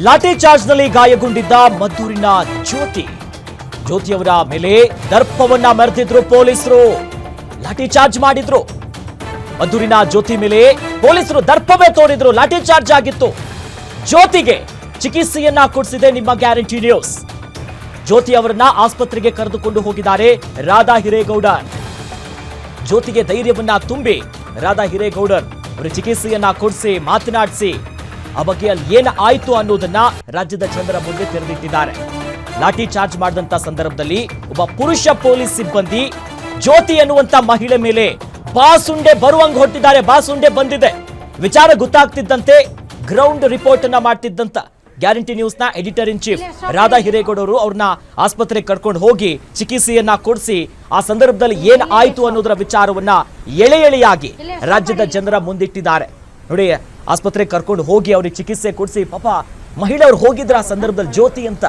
ಲಾಠಿ ಚಾರ್ಜ್ನಲ್ಲಿ ಗಾಯಗೊಂಡಿದ್ದ ಮದ್ದೂರಿನ ಜ್ಯೋತಿ. ಜ್ಯೋತಿಯವರ ಮೇಲೆ ದರ್ಪವನ್ನ ಮರೆತಿದ್ರು ಪೊಲೀಸರು. ಲಾಠಿ ಚಾರ್ಜ್ ಮಾಡಿದ್ರು. ಮದ್ದೂರಿನ ಜ್ಯೋತಿ ಮೇಲೆ ಪೊಲೀಸರು ದರ್ಪವೇ ತೋರಿದ್ರು, ಲಾಠಿ ಚಾರ್ಜ್ ಆಗಿತ್ತು. ಜ್ಯೋತಿಗೆ ಚಿಕಿತ್ಸೆಯನ್ನ ಕೊಡಿಸಿದೆ ನಿಮ್ಮ ಗ್ಯಾರಂಟಿ ನ್ಯೂಸ್. ಜ್ಯೋತಿ ಅವರನ್ನ ಆಸ್ಪತ್ರೆಗೆ ಕರೆದುಕೊಂಡು ಹೋಗಿದ್ದಾರೆ ರಾಧಾ ಹಿರೇಗೌಡ ಜ್ಯೋತಿಗೆ ಧೈರ್ಯವನ್ನ ತುಂಬಿ ರಾಧಾ ಹಿರೇಗೌಡರ್ ಅವರು ಚಿಕಿತ್ಸೆಯನ್ನ ಕೊಡಿಸಿ, ಮಾತನಾಡಿಸಿ ಆ ಬಗ್ಗೆ ಅಲ್ಲಿ ಏನು ಆಯ್ತು ಅನ್ನೋದನ್ನ ರಾಜ್ಯದ ಜನರ ಮುಂದೆ ತೆರೆದಿಟ್ಟಿದ್ದಾರೆ. ಲಾಠಿ ಚಾರ್ಜ್ ಮಾಡಿದಂತ ಸಂದರ್ಭದಲ್ಲಿ ಒಬ್ಬ ಪುರುಷ ಪೊಲೀಸ್ ಸಿಬ್ಬಂದಿ ಜ್ಯೋತಿ ಎನ್ನುವಂತ ಮಹಿಳೆ ಮೇಲೆ ಬಾಸುಂಡೆ ಬರುವಂಗ್ ಹೊಟ್ಟಿದ್ದಾರೆ ಬಾಸುಂಡೆ ಬಂದಿದೆ. ವಿಚಾರ ಗೊತ್ತಾಗ್ತಿದ್ದಂತೆ ಗ್ರೌಂಡ್ ರಿಪೋರ್ಟ್ ಅನ್ನ ಮಾಡ್ತಿದ್ದಂತ ಗ್ಯಾರಂಟಿ ನ್ಯೂಸ್ನ ಎಡಿಟರ್ ಇನ್ ಚೀಫ್ ರಾಧಾ ಹಿರೇಗೌಡರು ಅವ್ರನ್ನ ಆಸ್ಪತ್ರೆಗೆ ಕರ್ಕೊಂಡು ಹೋಗಿ ಚಿಕಿತ್ಸೆಯನ್ನ ಕೊಡಿಸಿ ಆ ಸಂದರ್ಭದಲ್ಲಿ ಏನ್ ಆಯ್ತು ಅನ್ನೋದರ ವಿಚಾರವನ್ನ ಎಳೆ ಎಳೆಯಾಗಿ ರಾಜ್ಯದ ಜನರ ಮುಂದಿಟ್ಟಿದ್ದಾರೆ. ನೋಡಿ ಆಸ್ಪತ್ರೆಗೆ ಕರ್ಕೊಂಡು ಹೋಗಿ ಅವ್ರಿಗೆ ಚಿಕಿತ್ಸೆ ಕೊಡಿಸಿ, ಪಾಪ ಮಹಿಳೆಯರು ಹೋಗಿದ್ರ ಆ ಸಂದರ್ಭದಲ್ಲಿ ಜ್ಯೋತಿ ಅಂತ.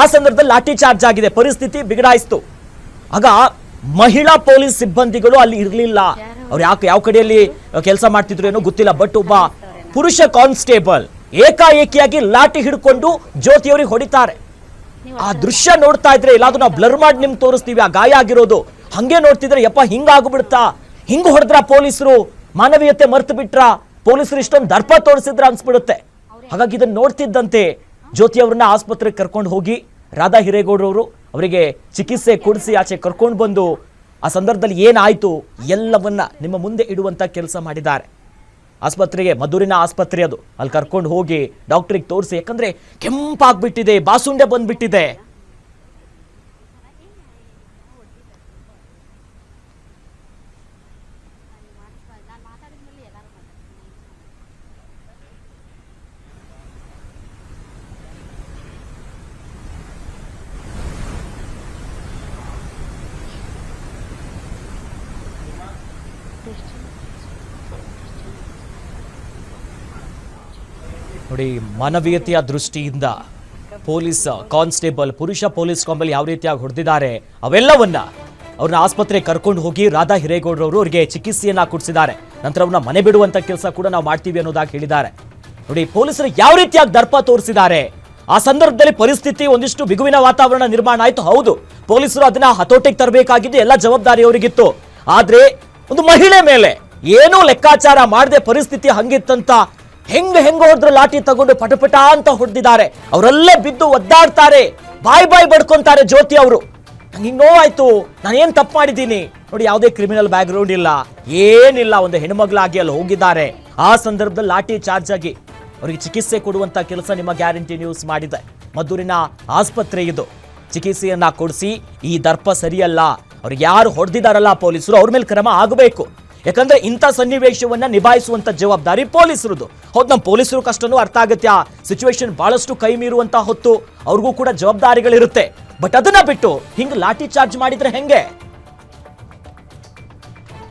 ಆ ಸಂದರ್ಭದಲ್ಲಿ ಲಾಠಿ ಚಾರ್ಜ್ ಆಗಿದೆ, ಪರಿಸ್ಥಿತಿ ಬಿಗಡಾಯಿಸ್ತು. ಆಗ ಮಹಿಳಾ ಪೊಲೀಸ್ ಸಿಬ್ಬಂದಿಗಳು ಅಲ್ಲಿ ಇರಲಿಲ್ಲ. ಅವ್ರು ಯಾಕೆ ಯಾವ ಕಡೆಯಲ್ಲಿ ಕೆಲಸ ಮಾಡ್ತಿದ್ರು ಏನೋ ಗೊತ್ತಿಲ್ಲ, ಬಟ್ ಒಬ್ಬ ಪುರುಷ ಕಾನ್ಸ್ಟೇಬಲ್ ಏಕಾಏಕಿಯಾಗಿ ಲಾಠಿ ಹಿಡ್ಕೊಂಡು ಜ್ಯೋತಿಯವರಿಗೆ ಹೊಡಿತಾರೆ. ಆ ದೃಶ್ಯ ನೋಡ್ತಾ ಇದ್ರೆ ಎಲ್ಲಾದ್ರೂ ನಾವು ಬ್ಲರ್ ಮಾಡಿ ನಿಮ್ಗೆ ತೋರಿಸ್ತೀವಿ, ಆ ಗಾಯ ಆಗಿರೋದು. ಹಂಗೆ ನೋಡ್ತಿದ್ರೆ, ಯಪ್ಪ ಹಿಂಗಾಗ್ಬಿಡ್ತಾ. ಹಿಂಗ್ ಹೊಡೆದ್ರ ಪೊಲೀಸರು ಮಾನವೀಯತೆ ಮರ್ತು ಬಿಟ್ರ? ಪೊಲೀಸರು ಇಷ್ಟೊಂದು ದರ್ಪ ತೋರಿಸಿದ್ರೆ ಅನ್ಸ್ಬಿಡುತ್ತೆ. ಹಾಗಾಗಿ ಇದನ್ನು ನೋಡ್ತಿದ್ದಂತೆ ಜ್ಯೋತಿ ಅವ್ರನ್ನ ಆಸ್ಪತ್ರೆಗೆ ಕರ್ಕೊಂಡು ಹೋಗಿ ರಾಧಾ ಹಿರೇಗೌಡರವರು ಅವರಿಗೆ ಚಿಕಿತ್ಸೆ ಕೊಡಿಸಿ ಆಚೆ ಕರ್ಕೊಂಡು ಬಂದು ಆ ಸಂದರ್ಭದಲ್ಲಿ ಏನಾಯ್ತು ಎಲ್ಲವನ್ನ ನಿಮ್ಮ ಮುಂದೆ ಇಡುವಂಥ ಕೆಲಸ ಮಾಡಿದ್ದಾರೆ. ಆಸ್ಪತ್ರೆಗೆ ಮಧುರಿನ ಆಸ್ಪತ್ರೆ ಅದು. ಅಲ್ಲಿ ಕರ್ಕೊಂಡು ಹೋಗಿ ಡಾಕ್ಟ್ರಿಗೆ ತೋರಿಸಿ, ಯಾಕಂದರೆ ಕೆಂಪಾಗ್ಬಿಟ್ಟಿದೆ, ಬಾಸುಂಡೆ ಬಂದ್ಬಿಟ್ಟಿದೆ. ನೋಡಿ, ಮಾನವೀಯತೆಯ ದೃಷ್ಟಿಯಿಂದ ಪೊಲೀಸ್ ಕಾನ್ಸ್ಟೇಬಲ್, ಪುರುಷ ಪೊಲೀಸ್ ಕಾಂಬಲ್ ಯಾವ ರೀತಿಯಾಗಿ ಹೊಡೆದಿದ್ದಾರೆ, ಅವೆಲ್ಲವನ್ನ ಅವ್ರನ್ನ ಆಸ್ಪತ್ರೆಗೆ ಕರ್ಕೊಂಡು ಹೋಗಿ ರಾಧಾ ಹಿರೇಗೌಡರವರು ಅವರಿಗೆ ಚಿಕಿತ್ಸೆಯನ್ನ ಕೊಡಿಸಿದ್ದಾರೆ. ನಂತರ ಅವ್ರನ್ನ ಮನೆ ಬಿಡುವಂತ ಕೆಲಸ ಕೂಡ ನಾವು ಮಾಡ್ತೀವಿ ಅನ್ನೋದಾಗಿ ಹೇಳಿದ್ದಾರೆ. ನೋಡಿ, ಪೊಲೀಸರು ಯಾವ ರೀತಿಯಾಗಿ ದರ್ಪ ತೋರಿಸಿದ್ದಾರೆ, ಆ ಸಂದರ್ಭದಲ್ಲಿ ಪರಿಸ್ಥಿತಿ ಒಂದಿಷ್ಟು ಬಿಗುವಿನ ವಾತಾವರಣ ನಿರ್ಮಾಣ ಆಯ್ತು. ಹೌದು, ಪೊಲೀಸರು ಅದನ್ನ ಹತೋಟಿಗೆ ತರಬೇಕಾಗಿದ್ದು ಎಲ್ಲ ಜವಾಬ್ದಾರಿ ಅವರಿಗಿತ್ತು ಆದ್ರೆ ಒಂದು ಮಹಿಳೆ ಮೇಲೆ ಏನೋ ಲೆಕ್ಕಾಚಾರ ಮಾಡದೆ ಪರಿಸ್ಥಿತಿ ಹಂಗಿತ್ತಂತ ಹೆಂಗ ಹೆಂಗ ಹೊಡೆದ್ರು ಲಾಠಿ ತಗೊಂಡು ಪಟಪಟ ಅಂತ ಹೊಡೆದಿದ್ದಾರೆ. ಅವರಲ್ಲೇ ಬಿದ್ದು ಒದ್ದಾಡ್ತಾರೆ. ಬಾಯ್ ಬಾಯ್ ಬಡ್ಕೊಂತಾರೆ ಜ್ಯೋತಿ ಅವರು. ನಂಗೆ ಹಿಂಗ್ ನೋವಾಯ್ತು. ನಾನು ಏನ್ ತಪ್ಪು ಮಾಡಿದ್ದೀನಿ? ನೋಡಿ, ಯಾವುದೇ ಕ್ರಿಮಿನಲ್ ಬ್ಯಾಕ್ ಗ್ರೌಂಡ್ ಇಲ್ಲ. ಏನಿಲ್ಲ, ಒಂದು ಹೆಣ್ಮಗ್ಳಾಗಿ ಅಲ್ಲಿ ಹೋಗಿದ್ದಾರೆ. ಆ ಸಂದರ್ಭದಲ್ಲಿ ಲಾಠಿ ಚಾರ್ಜ್ ಆಗಿ ಅವರಿಗೆ ಚಿಕಿತ್ಸೆ ಕೊಡುವಂತ ಕೆಲಸ ನಿಮ್ಮ ಗ್ಯಾರಂಟಿ ನ್ಯೂಸ್ ಮಾಡಿದೆ. ಮದ್ದೂರಿನ ಆಸ್ಪತ್ರೆ ಇದು. ಚಿಕಿತ್ಸೆಯನ್ನ ಕೊಡಿಸಿ ಈ ದರ್ಪ ಸರಿಯಲ್ಲ, ಅವ್ರು ಯಾರು ಹೊಡೆದಿದ್ದಾರಲ್ಲ ಪೊಲೀಸರು, ಅವ್ರ ಮೇಲೆ ಕ್ರಮ ಆಗಬೇಕು. ಯಾಕಂದ್ರೆ ಇಂಥ ಸನ್ನಿವೇಶವನ್ನ ನಿಭಾಯಿಸುವಂತ ಜವಾಬ್ದಾರಿ ಪೊಲೀಸರದು. ಹೌದು ನಮ್ಮ ಪೊಲೀಸರು ಕಷ್ಟನು ಅರ್ಥ ಆಗುತ್ತೆ ಆ ಸಿಚುವೇಶನ್ ಬಹಳಷ್ಟು ಕೈ ಮೀರುವಂತ ಹೊತ್ತು ಅವ್ರಿಗೂ ಕೂಡ ಜವಾಬ್ದಾರಿಗಳಿರುತ್ತೆ. ಬಟ್ ಅದನ್ನ ಬಿಟ್ಟು ಹಿಂಗ್ ಲಾಠಿ ಚಾರ್ಜ್ ಮಾಡಿದ್ರೆ ಹೆಂಗೆ?